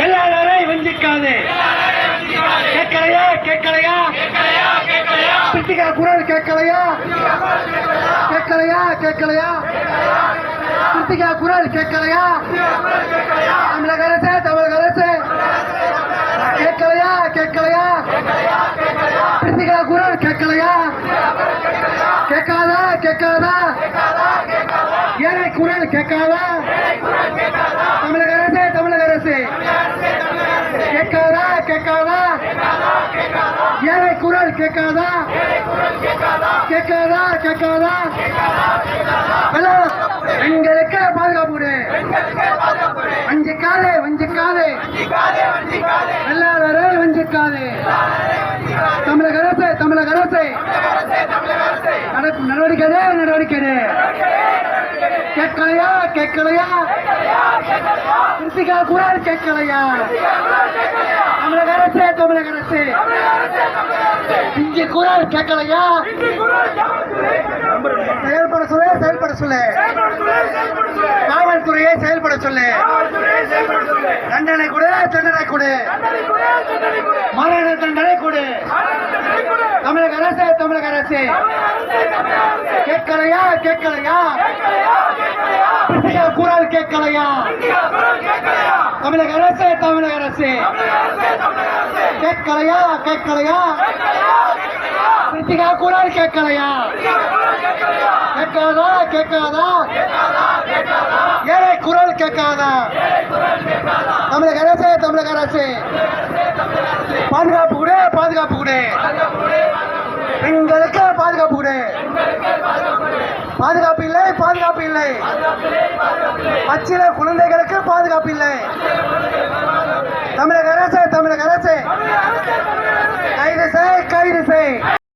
வெள்ளாளரை வஞ்சிக்காதே. கேட்கலையா கேட்கலையா? கிருத்திகா குரல் கேட்கலையா? கேட்கலையா கேட்கலையா? கிருத்திகா குரல் கேட்கலையா? தமிழக அரசு தமிழக அரசு. கேட்கலையா கேட்கலையா? கிருத்திகா குரல் கேட்கலையா? கேட்காதா கேட்காதா? ஏழை குரல் கேட்காதா தமிழக அரசு தமிழக அரசு கேட்காதா கேட்காதா ஏழை குரல் கேட்காதா? கேட்காதா கேட்காதா? ஹலோ பெண்களுக்கு பாதுகாப்பு கொடு வஞ்சிக்காதே வஞ்சிக்காதே. வெள்ளாளரை வஞ்சிக்காதே. தமிழக அரசு தமிழக அரசு. நட- நடவடிக்கை நடவடிக்கை கேட்கலையா கேட்கலையா? கிருத்திகா குரல் கேட்கலையா தமிழக அரசு தமிழக அரசு இங்கே குரல் கேட்கலையா? செயல்பட சொல்லு செயல்பட சொல்லு. காவல்துறையை செயல்பட சொல்லு. தண்டனை கொடு தண்டனை கொடு. மரண தண்டனை கொடு. தமிழக அரசு தமிழக அரசு. கேட்கலையா கேட்கலையா? குரல் கேட்கலையா? தமிழக அரசு தமிழக அரசு. கேட்கலையா? கேட்கலையா? கிருத்திகா குரல் கேட்கலையா? கேட்காதா? கேட்காதா? ஏழை குரல் கேட்காதா? தமிழக அரசு தமிழக அரசு. பாதுகாப்பு கொடு பாதுகாப்பு கொடு. பெண்களுக்கு பாதுகாப்பு கொடு. பாதுகாப்பு இல்லை பாதுகாப்பு இல்லை. பச்சில குழந்தைகளுக்கு பாதுகாப்பு இல்லை. தமிழக கடேசை தமிழக